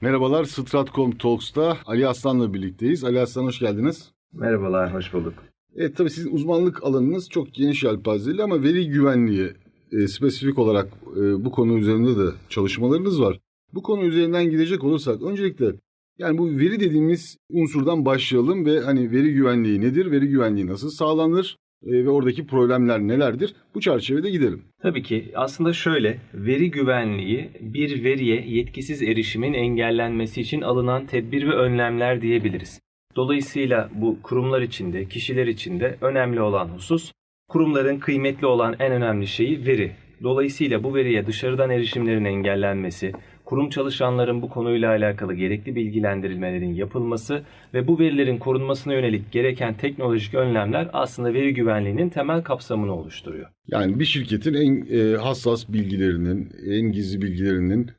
Merhabalar, Stratcom Talks'ta Ali Aslan'la birlikteyiz. Ali Aslan hoş geldiniz. Merhabalar, hoş bulduk. Evet tabii sizin uzmanlık alanınız çok geniş yelpazeli ama veri güvenliği e, spesifik olarak e, bu konu üzerinde de çalışmalarınız var. Bu konu üzerinden gidecek olursak öncelikle yani bu veri dediğimiz unsurdan başlayalım ve hani veri güvenliği nedir, veri güvenliği nasıl sağlanır ve oradaki problemler nelerdir? Bu çerçevede gidelim. Tabii ki aslında şöyle, veri güvenliği bir veriye yetkisiz erişimin engellenmesi için alınan tedbir ve önlemler diyebiliriz. Dolayısıyla bu kurumlar içinde, kişiler içinde önemli olan husus, kurumların kıymetli olan en önemli şeyi veri. Dolayısıyla bu veriye dışarıdan erişimlerin engellenmesi, kurum çalışanların bu konuyla alakalı gerekli bilgilendirilmelerin yapılması ve bu verilerin korunmasına yönelik gereken teknolojik önlemler aslında veri güvenliğinin temel kapsamını oluşturuyor. Yani bir şirketin en e, hassas bilgilerinin, en gizli bilgilerinin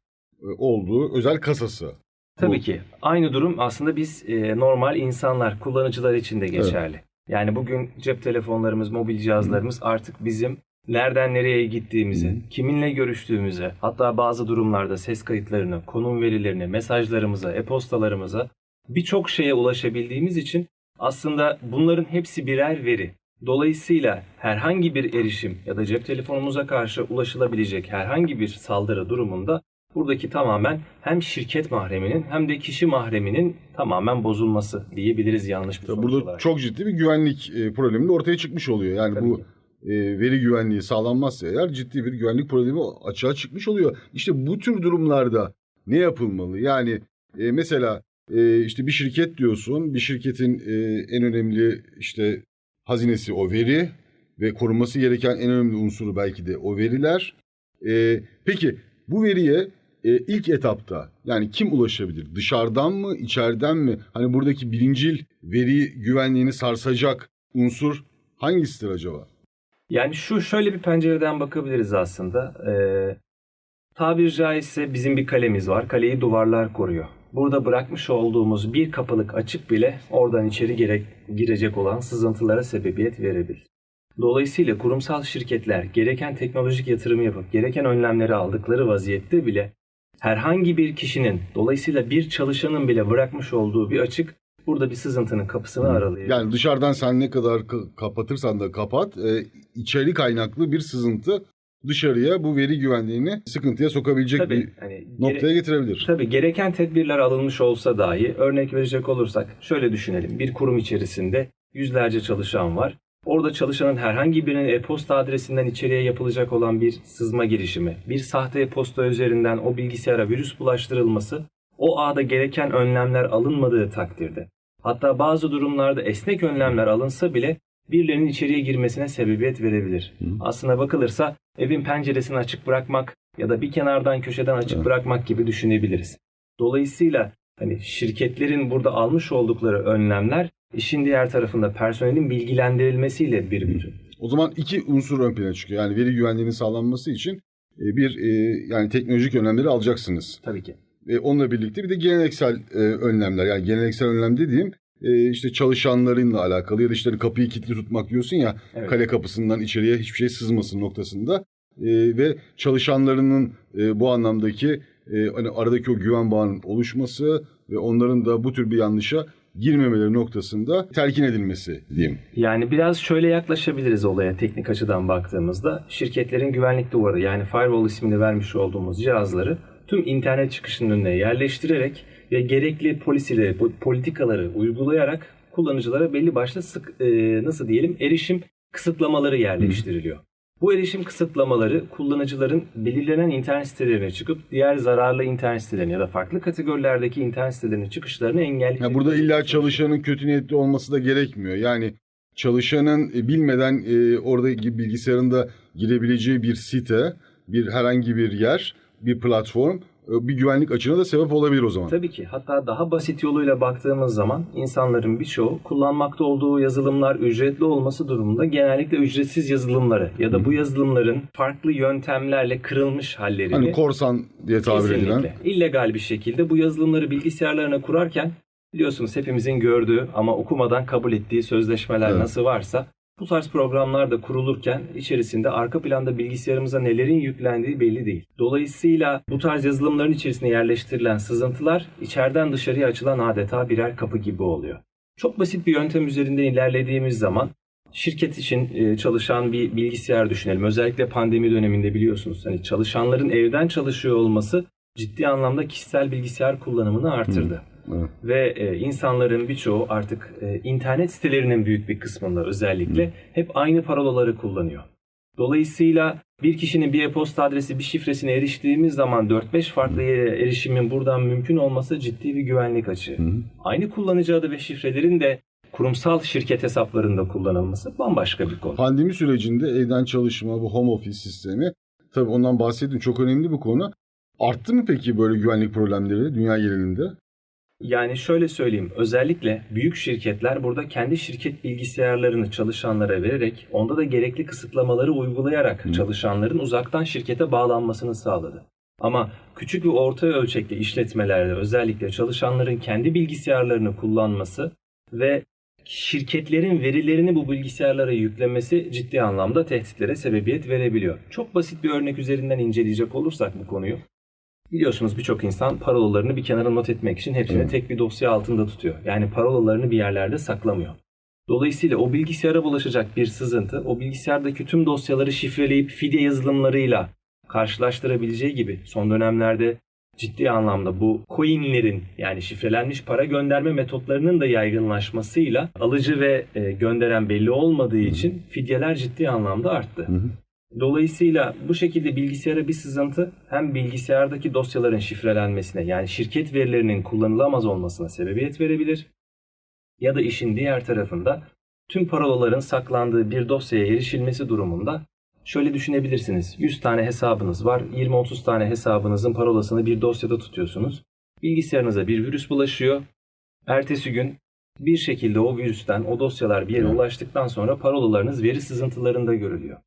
e, olduğu özel kasası. Tabii Bu- ki. Aynı durum aslında biz e, normal insanlar, kullanıcılar için de geçerli. Yani bugün cep telefonlarımız, mobil cihazlarımız artık bizim nereden nereye gittiğimizi, kiminle görüştüğümüzü, hatta bazı durumlarda ses kayıtlarını, konum verilerini, mesajlarımıza, e-postalarımıza birçok şeye ulaşabildiğimiz için aslında bunların hepsi birer veri. Dolayısıyla herhangi bir erişim ya da cep telefonumuza karşı ulaşılabilecek herhangi bir saldırı durumunda buradaki tamamen hem şirket mahreminin hem de kişi mahreminin tamamen bozulması diyebiliriz yanlış bir sonuç burada olarak. çok ciddi bir güvenlik e, problemi de ortaya çıkmış oluyor. Yani Tabii bu ki. E, veri güvenliği sağlanmazsa eğer ciddi bir güvenlik problemi açığa çıkmış oluyor. İşte bu tür durumlarda ne yapılmalı? Yani e, mesela e, işte bir şirket diyorsun, bir şirketin en önemli işte hazinesi o veri ve korunması gereken en önemli unsuru belki de o veriler. Peki bu veriye ilk etapta yani kim ulaşabilir? Dışarıdan mı, içeriden mi? Hani buradaki birincil veri güvenliğini sarsacak unsur hangisidir acaba? Yani şu şöyle bir pencereden bakabiliriz aslında. Ee, tabir caizse bizim bir kalemiz var. Kaleyi duvarlar koruyor. Burada bırakmış olduğumuz bir kapılık açık bile oradan içeri gerek, girecek olan sızıntılara sebebiyet verebilir. Dolayısıyla kurumsal şirketler gereken teknolojik yatırımı yapıp gereken önlemleri aldıkları vaziyette bile herhangi bir kişinin dolayısıyla bir çalışanın bile bırakmış olduğu bir açık burada bir sızıntının kapısını aralayabilir. Yani dışarıdan sen ne kadar ka- kapatırsan da kapat, e, içeri kaynaklı bir sızıntı dışarıya bu veri güvenliğini sıkıntıya sokabilecek Tabii, bir hani noktaya getirebilir. Tabii gereken tedbirler alınmış olsa dahi örnek verecek olursak şöyle düşünelim. Bir kurum içerisinde yüzlerce çalışan var. Orada çalışanın herhangi birinin e-posta adresinden içeriye yapılacak olan bir sızma girişimi, bir sahte e-posta üzerinden o bilgisayara virüs bulaştırılması, o ağda gereken önlemler alınmadığı takdirde, hatta bazı durumlarda esnek önlemler alınsa bile birilerinin içeriye girmesine sebebiyet verebilir. Aslına bakılırsa evin penceresini açık bırakmak ya da bir kenardan köşeden açık Evet. bırakmak gibi düşünebiliriz. Dolayısıyla hani şirketlerin burada almış oldukları önlemler işin diğer tarafında personelin bilgilendirilmesiyle bir bütün. O zaman iki unsur ön plana çıkıyor. Yani veri güvenliğinin sağlanması için e, bir e, yani teknolojik önlemleri alacaksınız. Tabii ki. E, onunla birlikte bir de geleneksel e, önlemler. Yani geleneksel önlem dediğim e, işte çalışanlarınla alakalı ya da işte kapıyı kilitli tutmak diyorsun ya Evet. kale kapısından içeriye hiçbir şey sızmasın noktasında E, ve çalışanlarının e, bu anlamdaki e, hani aradaki o güven bağının oluşması ve onların da bu tür bir yanlışa girmemeleri noktasında telkin edilmesi diyeyim. Yani biraz şöyle yaklaşabiliriz olaya teknik açıdan baktığımızda. Şirketlerin güvenlik duvarı yani firewall ismini vermiş olduğumuz cihazları tüm internet çıkışının önüne yerleştirerek ve gerekli polisileri, po- politikaları uygulayarak kullanıcılara belli başlı sık e, nasıl diyelim erişim kısıtlamaları yerleştiriliyor. Bu erişim kısıtlamaları kullanıcıların belirlenen internet sitelerine çıkıp diğer zararlı internet sitelerine ya da farklı kategorilerdeki internet sitelerine çıkışlarını engelleyecek. Ya burada illa çalışanın kötü niyetli olması da gerekmiyor. Yani çalışanın e, bilmeden e, oradaki bilgisayarında girebileceği bir site, bir herhangi bir yer, bir platform e, bir güvenlik açığına da sebep olabilir o zaman. Tabii ki. Hatta daha basit yoluyla baktığımız zaman insanların birçoğu kullanmakta olduğu yazılımlar ücretli olması durumunda genellikle ücretsiz yazılımları ya da bu yazılımların farklı yöntemlerle kırılmış hallerini Hani korsan diye tabir edilen. kesinlikle illegal bir şekilde bu yazılımları bilgisayarlarına kurarken biliyorsunuz hepimizin gördüğü ama okumadan kabul ettiği sözleşmeler Evet. nasıl varsa Bu tarz programlar da kurulurken içerisinde arka planda bilgisayarımıza nelerin yüklendiği belli değil. Dolayısıyla bu tarz yazılımların içerisine yerleştirilen sızıntılar içeriden dışarıya açılan adeta birer kapı gibi oluyor. Çok basit bir yöntem üzerinde ilerlediğimiz zaman şirket için e, çalışan bir bilgisayar düşünelim. Özellikle pandemi döneminde biliyorsunuz hani çalışanların evden çalışıyor olması ciddi anlamda kişisel bilgisayar kullanımını artırdı. Evet. Ve e, insanların birçoğu artık e, internet sitelerinin büyük bir kısmında özellikle hep aynı parolaları kullanıyor. Dolayısıyla bir kişinin bir e-posta adresi, bir şifresine eriştiğimiz zaman 4-5 farklı yere erişimin buradan mümkün olması ciddi bir güvenlik açığı. Aynı kullanıcı adı ve şifrelerin de kurumsal şirket hesaplarında kullanılması bambaşka bir konu. Pandemi sürecinde evden çalışma, bu home office sistemi tabii ondan bahsettim çok önemli bir konu. Arttı mı peki böyle güvenlik problemleri dünya genelinde? Yani şöyle söyleyeyim, özellikle büyük şirketler burada kendi şirket bilgisayarlarını çalışanlara vererek, onda da gerekli kısıtlamaları uygulayarak çalışanların uzaktan şirkete bağlanmasını sağladı. Ama küçük ve orta ölçekli işletmelerde özellikle çalışanların kendi bilgisayarlarını kullanması ve şirketlerin verilerini bu bilgisayarlara yüklemesi ciddi anlamda tehditlere sebebiyet verebiliyor. Çok basit bir örnek üzerinden inceleyecek olursak bu konuyu, Biliyorsunuz birçok insan parolalarını bir kenara not etmek için hepsini Evet. tek bir dosya altında tutuyor. Yani parolalarını bir yerlerde saklamıyor. Dolayısıyla o bilgisayara bulaşacak bir sızıntı o bilgisayardaki tüm dosyaları şifreleyip fidye yazılımlarıyla karşılaştırabileceği gibi son dönemlerde ciddi anlamda bu coinlerin yani şifrelenmiş para gönderme metotlarının da yaygınlaşmasıyla alıcı ve e, gönderen belli olmadığı için fidyeler ciddi anlamda arttı. Hı hı. Dolayısıyla bu şekilde bilgisayara bir sızıntı hem bilgisayardaki dosyaların şifrelenmesine yani şirket verilerinin kullanılamaz olmasına sebebiyet verebilir ya da işin diğer tarafında tüm parolaların saklandığı bir dosyaya erişilmesi durumunda şöyle düşünebilirsiniz. 100 tane hesabınız var. 20-30 tane hesabınızın parolasını bir dosyada tutuyorsunuz. Bilgisayarınıza bir virüs bulaşıyor. Ertesi gün bir şekilde o virüsten o dosyalar bir yere ulaştıktan sonra parolalarınız veri sızıntılarında görülüyor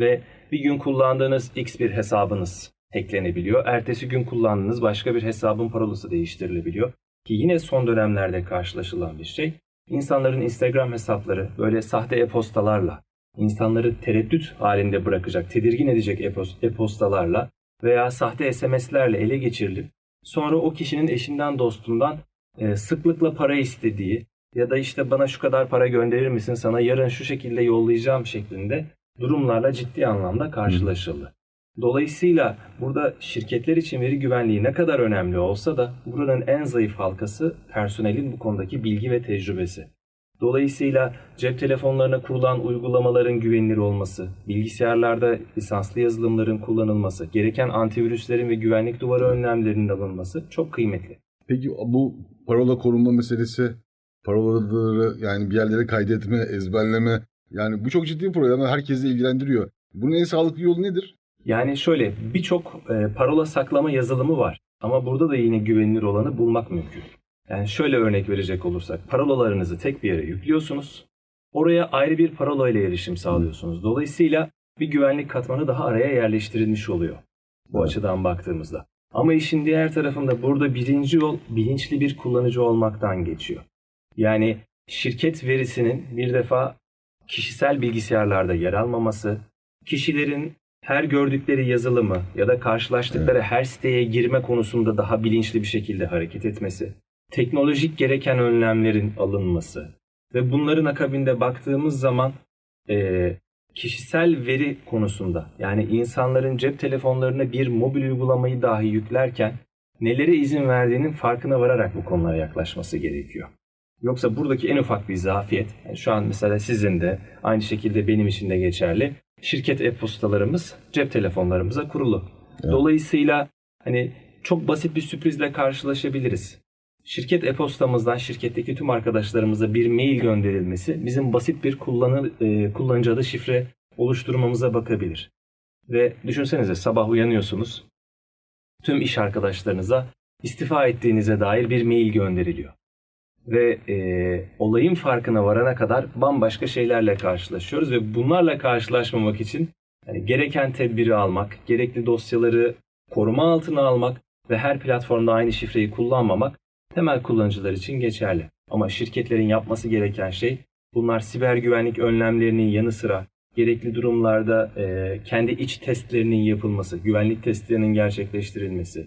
ve bir gün kullandığınız X bir hesabınız hacklenebiliyor. Ertesi gün kullandığınız başka bir hesabın parolası değiştirilebiliyor. Ki yine son dönemlerde karşılaşılan bir şey. İnsanların Instagram hesapları böyle sahte e-postalarla, insanları tereddüt halinde bırakacak, tedirgin edecek e-pos- e-postalarla veya sahte SMS'lerle ele geçirilip sonra o kişinin eşinden dostundan e, sıklıkla para istediği ya da işte bana şu kadar para gönderir misin sana yarın şu şekilde yollayacağım şeklinde durumlarla ciddi anlamda karşılaşıldı. Dolayısıyla burada şirketler için veri güvenliği ne kadar önemli olsa da buranın en zayıf halkası personelin bu konudaki bilgi ve tecrübesi. Dolayısıyla cep telefonlarına kurulan uygulamaların güvenilir olması, bilgisayarlarda lisanslı yazılımların kullanılması, gereken antivirüslerin ve güvenlik duvarı önlemlerinin alınması çok kıymetli. Peki bu parola korunma meselesi, parolaları yani bir yerlere kaydetme, ezberleme yani bu çok ciddi bir problem. Herkesi ilgilendiriyor. Bunun en sağlıklı yolu nedir? Yani şöyle birçok e, parola saklama yazılımı var. Ama burada da yine güvenilir olanı bulmak mümkün. Yani şöyle örnek verecek olursak parolalarınızı tek bir yere yüklüyorsunuz. Oraya ayrı bir parola ile erişim sağlıyorsunuz. Dolayısıyla bir güvenlik katmanı daha araya yerleştirilmiş oluyor. Bu Evet. açıdan baktığımızda. Ama işin diğer tarafında burada birinci yol bilinçli bir kullanıcı olmaktan geçiyor. Yani şirket verisinin bir defa kişisel bilgisayarlarda yer almaması, kişilerin her gördükleri yazılımı ya da karşılaştıkları her siteye girme konusunda daha bilinçli bir şekilde hareket etmesi, teknolojik gereken önlemlerin alınması ve bunların akabinde baktığımız zaman eee, kişisel veri konusunda yani insanların cep telefonlarına bir mobil uygulamayı dahi yüklerken nelere izin verdiğinin farkına vararak bu konulara yaklaşması gerekiyor. Yoksa buradaki en ufak bir zafiyet, yani şu an mesela sizin de aynı şekilde benim için de geçerli. Şirket e-postalarımız cep telefonlarımıza kurulu. Evet. Dolayısıyla hani çok basit bir sürprizle karşılaşabiliriz. Şirket e-postamızdan şirketteki tüm arkadaşlarımıza bir mail gönderilmesi bizim basit bir kullanı, e, kullanıcı adı şifre oluşturmamıza bakabilir. Ve düşünsenize sabah uyanıyorsunuz. Tüm iş arkadaşlarınıza istifa ettiğinize dair bir mail gönderiliyor. Ve e, olayın farkına varana kadar bambaşka şeylerle karşılaşıyoruz ve bunlarla karşılaşmamak için yani gereken tedbiri almak, gerekli dosyaları koruma altına almak ve her platformda aynı şifreyi kullanmamak temel kullanıcılar için geçerli. Ama şirketlerin yapması gereken şey Bunlar siber güvenlik önlemlerinin yanı sıra gerekli durumlarda e, kendi iç testlerinin yapılması, güvenlik testlerinin gerçekleştirilmesi,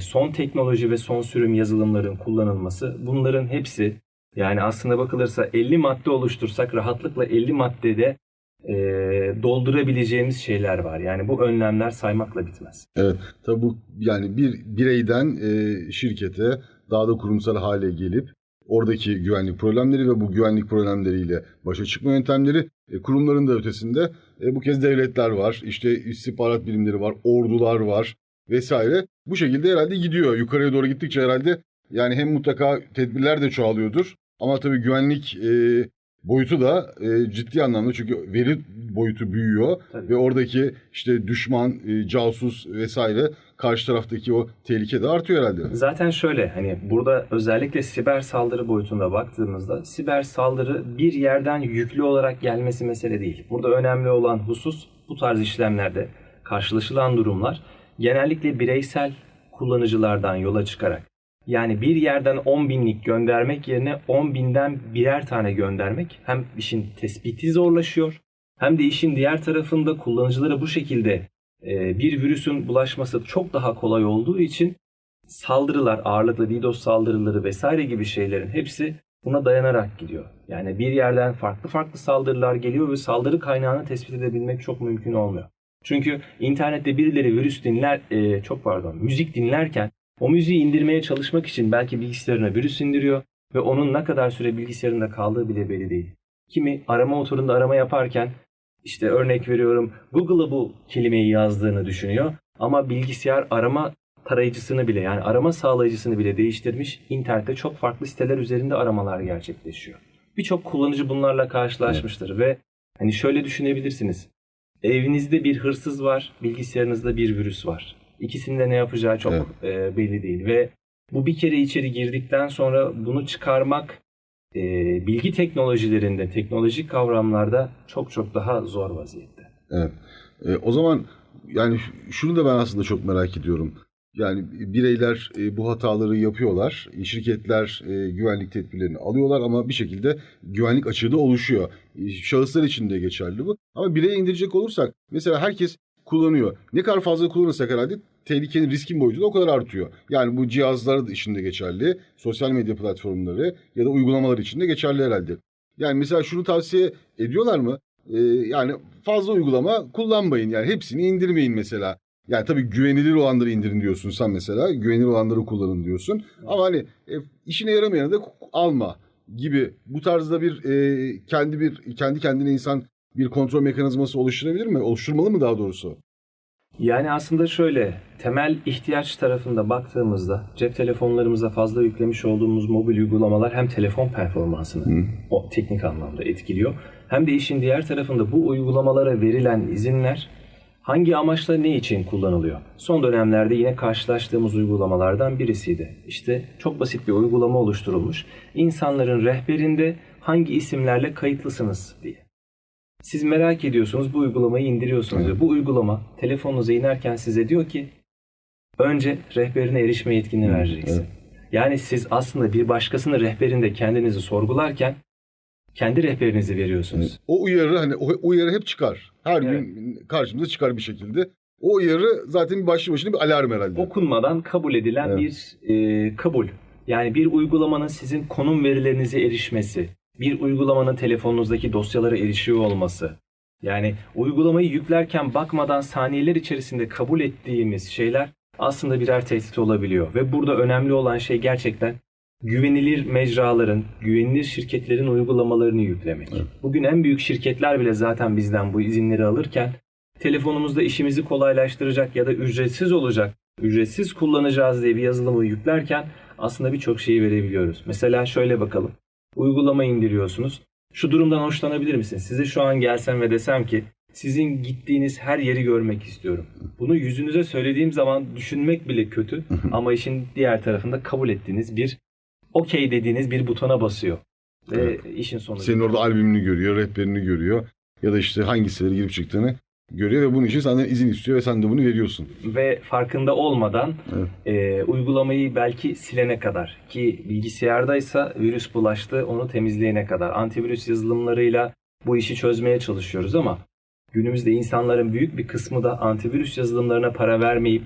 son teknoloji ve son sürüm yazılımların kullanılması bunların hepsi yani aslında bakılırsa 50 madde oluştursak rahatlıkla 50 maddede e, doldurabileceğimiz şeyler var. Yani bu önlemler saymakla bitmez. Evet. Tabii bu yani bir bireyden e, şirkete daha da kurumsal hale gelip oradaki güvenlik problemleri ve bu güvenlik problemleriyle başa çıkma yöntemleri e, kurumların da ötesinde e, bu kez devletler var. işte istihbarat birimleri var, ordular var vesaire. Bu şekilde herhalde gidiyor. Yukarıya doğru gittikçe herhalde yani hem mutlaka tedbirler de çoğalıyordur ama tabii güvenlik e, boyutu da e, ciddi anlamda çünkü veri boyutu büyüyor Tabii. ve oradaki işte düşman, e, casus vesaire karşı taraftaki o tehlike de artıyor herhalde. Zaten şöyle hani burada özellikle siber saldırı boyutunda baktığımızda siber saldırı bir yerden yüklü olarak gelmesi mesele değil. Burada önemli olan husus bu tarz işlemlerde karşılaşılan durumlar genellikle bireysel kullanıcılardan yola çıkarak yani bir yerden 10 binlik göndermek yerine 10 binden birer tane göndermek hem işin tespiti zorlaşıyor hem de işin diğer tarafında kullanıcılara bu şekilde e, bir virüsün bulaşması çok daha kolay olduğu için saldırılar, ağırlıklı DDoS saldırıları vesaire gibi şeylerin hepsi buna dayanarak gidiyor. Yani bir yerden farklı farklı saldırılar geliyor ve saldırı kaynağını tespit edebilmek çok mümkün olmuyor. Çünkü internette birileri virüs dinler, e, çok pardon, müzik dinlerken o müziği indirmeye çalışmak için belki bilgisayarına virüs indiriyor ve onun ne kadar süre bilgisayarında kaldığı bile belli değil. Kimi arama motorunda arama yaparken işte örnek veriyorum Google'a bu kelimeyi yazdığını düşünüyor ama bilgisayar arama tarayıcısını bile yani arama sağlayıcısını bile değiştirmiş. İnternette çok farklı siteler üzerinde aramalar gerçekleşiyor. Birçok kullanıcı bunlarla karşılaşmıştır ve hani şöyle düşünebilirsiniz. Evinizde bir hırsız var, bilgisayarınızda bir virüs var. İkisinde ne yapacağı çok Evet. e, belli değil ve bu bir kere içeri girdikten sonra bunu çıkarmak e, bilgi teknolojilerinde, teknolojik kavramlarda çok çok daha zor vaziyette. Evet. E, o zaman yani şunu da ben aslında çok merak ediyorum. Yani bireyler e, bu hataları yapıyorlar. E, Şirketler e, güvenlik tedbirlerini alıyorlar ama bir şekilde güvenlik açığı da oluşuyor. Şahıslar için de geçerli bu. Ama bireye indirecek olursak mesela herkes kullanıyor. Ne kadar fazla kullanırsak herhalde tehlikenin riskin boyutu da o kadar artıyor. Yani bu cihazlar için de geçerli. Sosyal medya platformları ya da uygulamalar için de geçerli herhalde. Yani mesela şunu tavsiye ediyorlar mı? Yani fazla uygulama kullanmayın. Yani hepsini indirmeyin mesela. Yani tabii güvenilir olanları indirin diyorsun sen mesela. Güvenilir olanları kullanın diyorsun. Ama hani e, işine yaramayanı da alma gibi bu tarzda bir e, kendi bir kendi kendine insan bir kontrol mekanizması oluşturabilir mi? Oluşturmalı mı daha doğrusu? Yani aslında şöyle, temel ihtiyaç tarafında baktığımızda cep telefonlarımıza fazla yüklemiş olduğumuz mobil uygulamalar hem telefon performansını o teknik anlamda etkiliyor. Hem de işin diğer tarafında bu uygulamalara verilen izinler hangi amaçla ne için kullanılıyor? Son dönemlerde yine karşılaştığımız uygulamalardan birisiydi. İşte çok basit bir uygulama oluşturulmuş. İnsanların rehberinde hangi isimlerle kayıtlısınız diye. Siz merak ediyorsunuz bu uygulamayı indiriyorsunuz ve bu uygulama telefonunuza inerken size diyor ki önce rehberine erişme yetkini vereceksin. Yani siz aslında bir başkasının rehberinde kendinizi sorgularken kendi rehberinizi veriyorsunuz. O uyarı hani o uyarı hep çıkar. Her Evet. gün karşımıza çıkar bir şekilde. O uyarı zaten başlı başına bir alarm herhalde. Okunmadan kabul edilen Evet. bir e, kabul. Yani bir uygulamanın sizin konum verilerinize erişmesi, bir uygulamanın telefonunuzdaki dosyalara erişiyor olması. Yani uygulamayı yüklerken bakmadan saniyeler içerisinde kabul ettiğimiz şeyler aslında birer tehdit olabiliyor. Ve burada önemli olan şey gerçekten güvenilir mecraların, güvenilir şirketlerin uygulamalarını yüklemek. Bugün en büyük şirketler bile zaten bizden bu izinleri alırken telefonumuzda işimizi kolaylaştıracak ya da ücretsiz olacak, ücretsiz kullanacağız diye bir yazılımı yüklerken aslında birçok şeyi verebiliyoruz. Mesela şöyle bakalım. Uygulama indiriyorsunuz. Şu durumdan hoşlanabilir misiniz? Size şu an gelsem ve desem ki sizin gittiğiniz her yeri görmek istiyorum. Bunu yüzünüze söylediğim zaman düşünmek bile kötü ama işin diğer tarafında kabul ettiğiniz bir okey dediğiniz bir butona basıyor. Ve işin sonucu. Senin orada albümünü görüyor, rehberini görüyor. Ya da işte hangi sitelere girip çıktığını görüyor ve bunun için senden izin istiyor ve sen de bunu veriyorsun. ve farkında olmadan Evet. e, uygulamayı belki silene kadar ki bilgisayardaysa virüs bulaştı onu temizleyene kadar antivirüs yazılımlarıyla bu işi çözmeye çalışıyoruz ama günümüzde insanların büyük bir kısmı da antivirüs yazılımlarına para vermeyip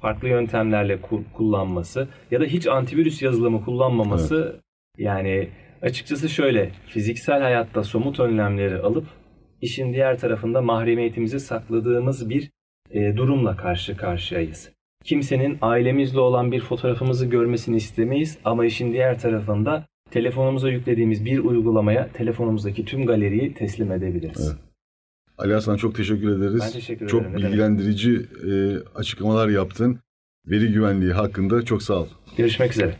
farklı yöntemlerle ku- kullanması ya da hiç antivirüs yazılımı kullanmaması yani açıkçası şöyle fiziksel hayatta somut önlemleri alıp işin diğer tarafında mahremiyetimizi sakladığımız bir e, durumla karşı karşıyayız. Kimsenin ailemizle olan bir fotoğrafımızı görmesini istemeyiz ama işin diğer tarafında telefonumuza yüklediğimiz bir uygulamaya telefonumuzdaki tüm galeriyi teslim edebiliriz. Evet. Ali Hasan çok teşekkür ederiz. Ben teşekkür ederim. Çok bilgilendirici e, açıklamalar yaptın. Veri güvenliği hakkında çok sağ ol. Görüşmek üzere.